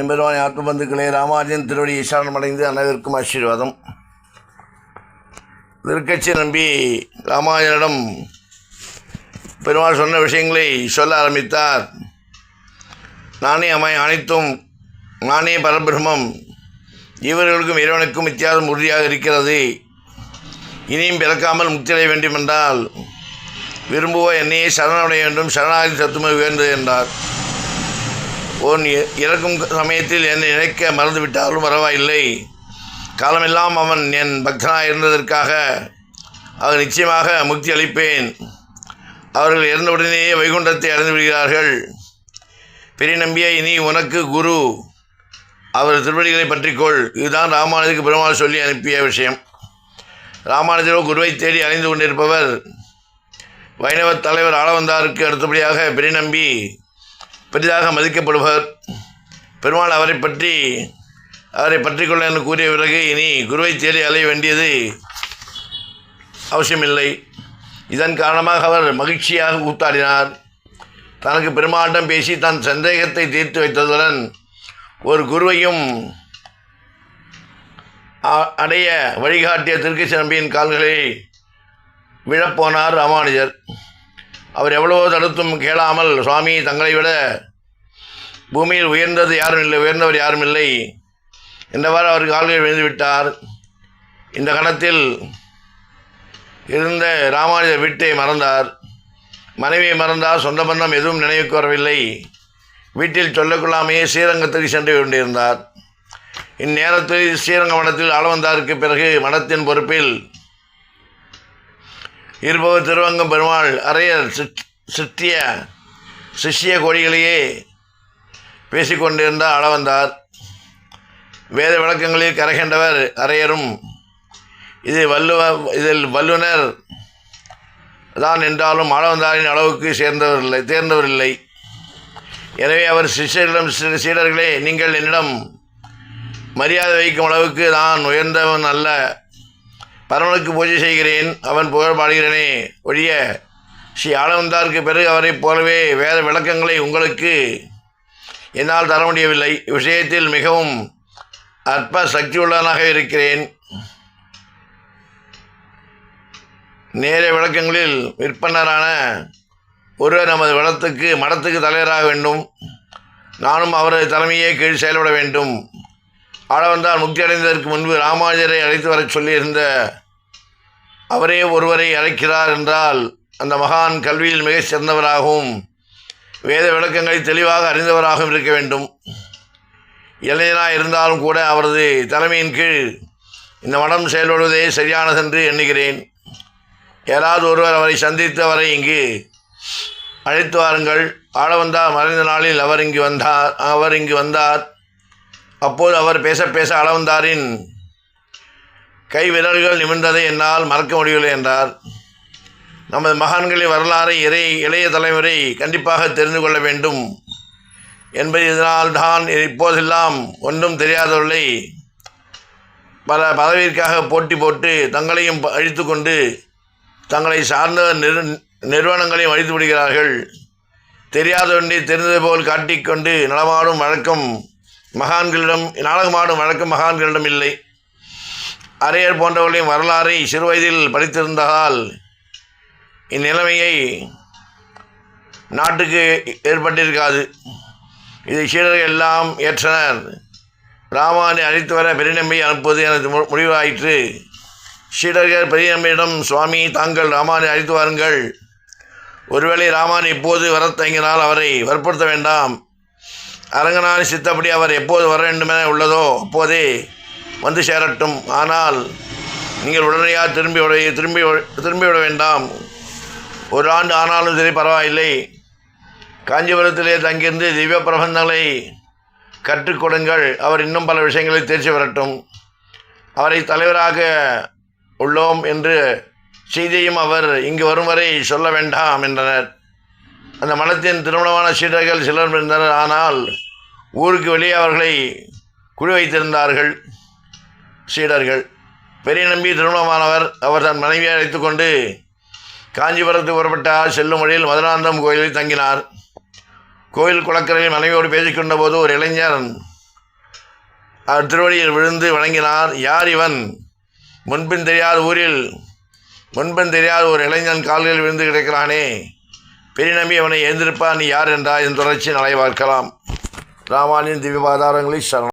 எம்பெருமான் ஆற்றுபந்துக்களே ராமாஜன் திருவடி ஈசானம் அடைந்து அனைவருக்கும் ஆசீர்வாதம். திருக்கட்சி நம்பி ராமாஜனிடம் பெருமாள் சொன்ன விஷயங்களை சொல்ல ஆரம்பித்தார். நானே அமை அனைத்தும் நானே பரபிரம்மம் இவர்களுக்கும் இறைவனுக்கும் வித்தியாசம் உறுதியாக இருக்கிறது. இனியும் பிறக்காமல் முக்தி அடைய வேண்டுமென்றால் விரும்புவோர் என்னையே சரணடைய வேண்டும் சரணாகி சத்துமை உயர்ந்தது என்றார். உன் இறக்கும் சமயத்தில் என்னை நினைக்க மறந்துவிட்டாலும் பரவாயில்லை. காலமெல்லாம் அவன் என் பக்தனாக இருந்ததற்காக அவர் நிச்சயமாக முக்தி அளிப்பேன். அவர்கள் இறந்தவுடனேயே வைகுண்டத்தை அடைந்து விடுகிறார்கள். பெரிய நம்பிய இனி உனக்கு குரு. அவர் திருவடிகளை பற்றிக்கொள். இதுதான் ராமானுஜருக்கு பெருமாள் சொல்லி அனுப்பிய விஷயம். ராமானுஜரோ குருவை தேடி அலைந்து கொண்டிருப்பவர். வைணவ தலைவர் ஆளவந்தாருக்கு அடுத்தபடியாக பெரிய நம்பி பெரிதாக மதிக்கப்படுவர் பெருமாள் அவரை பற்றி அவரை பற்றிக்கொள்ள என்று கூறிய பிறகு இனி குருவை தேடி அலைய வேண்டியது அவசியமில்லை. இதன் காரணமாக அவர் மகிழ்ச்சியாக கூத்தாடினார். தனக்கு பெருமாட்டம் பேசி தன் சந்தேகத்தை தீர்த்து வைத்ததுடன் ஒரு குருவையும் அ- அடைய வழிகாட்டிய திருக்கச்சி நம்பியின் கால்களை விழப்போனார் ராமானுஜர். அவர் எவ்வளவோ தடுத்தும் கேளாமல் சுவாமி தங்களை விட பூமியில் உயர்ந்தது யாரும் இல்லை உயர்ந்தவர் யாரும் இல்லை என்றவாறு அவர் கால்களில் விழுந்து விட்டார். இந்த கணத்தில் இருந்த ராமானுஜர் வீட்டை மறந்தார். மனைவியை மறந்தார் சொந்த பந்தம் எதுவும் நினைவுக்கு வரவில்லை. வீட்டில் சொல்லக்கொள்ளாமையே ஸ்ரீரங்கத்துக்கு சென்று கொண்டிருந்தார். இந்நேரத்தில் ஸ்ரீரங்க மடத்தில் ஆளவந்தாருக்கு பிறகு மடத்தின் பொறுப்பில் இருப்பவர் திருவங்கம் பெருமாள் அரையர் சிற்- சிற்றிய சிஷ்ய கோடிகளையே பேசிக்கொண்டிருந்த அளவந்தார் வேத விளக்கங்களில் கரைகின்றவர் அரையரும் இது வல்லுவ இதில் வல்லுனர் தான் என்றாலும் அளவந்தாரின் அளவுக்கு சேர்ந்தவர் இல்லை தேர்ந்தவர் இல்லை எனவே அவர் சிஷ்யரிடம் சீடர்களே நீங்கள் என்னிடம் மரியாதை வைக்கும் அளவுக்கு நான் உயர்ந்தவன் அல்ல. பரவனுக்கு பூஜை செய்கிறேன். அவன் புகழ் பாடுகிறேனே. ஒழிய ஸ்ரீ ஆனந்தாருக்கு பிறகு அவரைப் போலவே வேத விளக்கங்களை உங்களுக்கு என்னால் தர முடியவில்லை. விஷயத்தில் மிகவும் அற்ப சக்தியுள்ளவனாக இருக்கிறேன். நேர விளக்கங்களில் விற்பனரான ஒருவர் நமது வளத்துக்கு மடத்துக்கு தலைவராக வேண்டும். நானும் அவரது தலைமையே கீழ் செயல்பட வேண்டும். ஆளவந்தார் முக்தி அடைந்ததற்கு முன்பு ராமானுஜரை அழைத்து வரச் சொல்லியிருந்த அவரே ஒருவரை அழைக்கிறார் என்றால் அந்த மகான் கல்வியில் மிகச் சிறந்தவராகவும் வேத விளக்கங்களை தெளிவாக அறிந்தவராகவும் இருக்க வேண்டும். இளைஞனாக இருந்தாலும் கூட அவரது தலைமையின் கீழ் இந்த மடம் செயல்படுவதே சரியானதென்று எண்ணுகிறேன். யாராவது ஒருவர் அவரை சந்தித்து அவரை இங்கு அழைத்து வாருங்கள். ஆளவந்தார் மறைந்த நாளில் அவர் இங்கு வந்தார் அவர் இங்கு வந்தார். அப்போது அவர் பேச பேச அளவந்தாரின் கை விரல்கள் நிமிர்ந்ததை என்னால் மறக்க முடியவில்லை என்றார். நமது மகான்களின் வரலாறை இறை இளைய தலைமுறை கண்டிப்பாக தெரிந்து கொள்ள வேண்டும் என்பது இதனால் தான் இப்போதெல்லாம் ஒன்றும் தெரியாதவர்களை பல பதவிற்காக போட்டி போட்டு தங்களையும் அழித்து கொண்டு தங்களை சார்ந்த நிறு நிறுவனங்களையும் அழித்து விடுகிறார்கள் தெரியாதவன்றை தெரிந்தது போல் காட்டிக்கொண்டு நடமாடும் வழக்கம் மகான்களிடம் நாடகமாடும் வழக்கம் மகான்களிடம் இல்லை. அரையர் போன்றவர்களின் வரலாறை சிறுவயதில் படித்திருந்ததால் இந்நிலைமையை நாட்டுக்கு ஏற்பட்டிருக்காது. இதை சீடர்கள் எல்லாம் ஏற்றனர். ராமானை அழைத்து வர பெரியநம்பி அனுப்புவது எனது மு- முடிவாயிற்று. சீடர்கள் பெரியநம்பியிடம் சுவாமி தாங்கள் ராமானை அழைத்து வாருங்கள். ஒருவேளை ராமான் இப்போது வரத் தயங்கினால் அவரை வற்புறுத்த வேண்டாம். அரங்கனான சித்தப்படி அவர் எப்போது வர வேண்டுமென உள்ளதோ அப்போதே வந்து சேரட்டும். ஆனால் நீங்கள் உடனடியாக திரும்பி விட திரும்பி திரும்பிவிட திரும்பி விட வேண்டாம். ஒரு ஆண்டு ஆனாலும் சரி பரவாயில்லை. காஞ்சிபுரத்திலே தங்கியிருந்து திவ்ய பிரபந்தங்களை கற்றுக்கொடுங்கள் அவர் இன்னும் பல விஷயங்களை தேர்ச்சி வரட்டும் அவரை தலைவராக உள்ளோம் என்று செய்தியும் அவர் இங்கு வரும் வரை சொல்ல வேண்டாம் என்றனர். அந்த மனத்தின் திருமணமான சீடர்கள் சிலர் இருந்தனர் ஆனால் ஊருக்கு வெளியே அவர்களை குழி வைத்திருந்தார்கள் சீடர்கள். பெரிய நம்பி திருமணமானவர் அவர் தன் மனைவியை அழைத்துக்கொண்டு காஞ்சிபுரத்துக்கு புறப்பட்டார் செல்லும் வழியில் மதுராந்தம் கோயிலில் தங்கினார். கோயில் குளக்கரையில் மனைவியோடு பேசிக்கொண்ட போது ஒரு இளைஞர் அவர் திருவடியில் விழுந்து வணங்கினார். யார் இவன்? முன்பின் தெரியாத ஊரில் முன்பின் தெரியாத ஒரு இளைஞன் கால்களில் விழுந்து கிடக்கிறானே. பெரிய நம்பி அவனை எழுந்திருப்பான் நீ யார் என்றால் என் தொடர்ச்சி நலை பார்க்கலாம் ராமானின் திவ்யபாதாரங்களில் சரணம்.